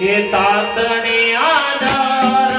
એ તાતને આધાર